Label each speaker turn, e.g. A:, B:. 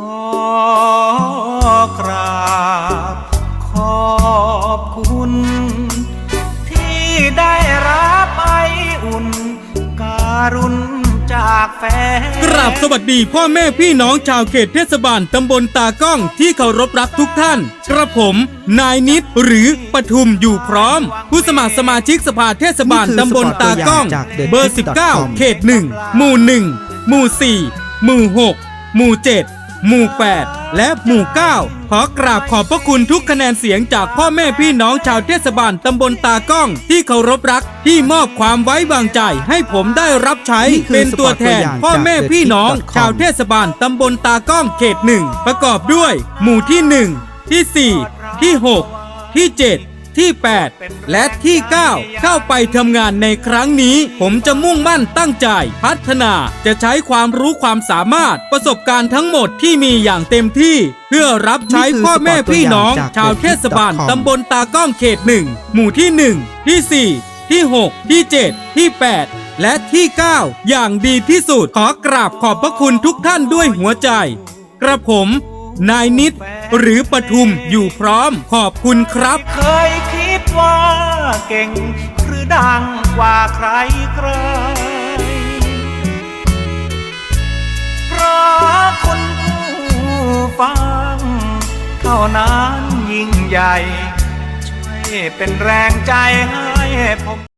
A: อกราบ ขอบคุณ ที่ได้รับไออุ่น การุณจากแฟน
B: กราบสวัสดีพ่อแม่พี่น้องชาวเขตเทศบาลตำบลตากล้องที่เคารพรักทุกท่าน กระผม นายนิดหรือปทุมอยู่พร้อม ผู้สมัครสมาชิกสภาเทศบาลตำบลตากล้อง เบอร์ 19 เขต 1 หมู่ 1 หมู่ 4 หมู่ 6 หมู่ 7 หมู่ 8 และหมู่ 9 ขอกราบขอบพระคุณทุกคะแนนเสียงจากพ่อแม่พี่น้องชาวเทศบาลตำบลตากล้อง ที่เคารพรักที่มอบความไว้วางใจ ให้ผมได้รับใช้
C: นี่คือ
B: เป็นตัวแทน
C: สปอตตัวอย่าง
B: พ่อแม่พี่น้อง
C: จาก The
B: ชาวเทศบาลตำบลตากล้องเขตหนึ่งประกอบด้วย หมู่ที่ 1 ที่ 4 ที่ 6 ที่ 7 ที่ 8 และที่ 9 เข้าไปทำงานในครั้งนี้ ผมจะมุ่งมั่นตั้งใจ พัฒนาจะใช้ความรู้ความสามารถประสบการณ์ทั้งหมดที่มีอย่างเต็มที่ เพื่อรับใช้
C: นี่คือ
B: พ่อแม่พี่น้อง
C: สปอตตัวอย่างจาก
B: ชาวเทศบาล
C: The Hit.com
B: ตำบลตากล้องเขต1หมู่ที่ 1 ที่ 4 ที่ 6 ที่ 7 ที่ 8และที่ 9 อย่างดีที่สุดขอกราบขอบพระคุณทุกท่านด้วยหัวใจ กระผม นายนิดหรือปทุมอยู่พร้อมขอบคุณครับ
A: เคยคิดว่าเก่งหรือดังกว่าใครใครเพราะคนผู้ฟังเท่านั้นยิ่งใหญ่ ช่วยเป็นแรงใจให้ผม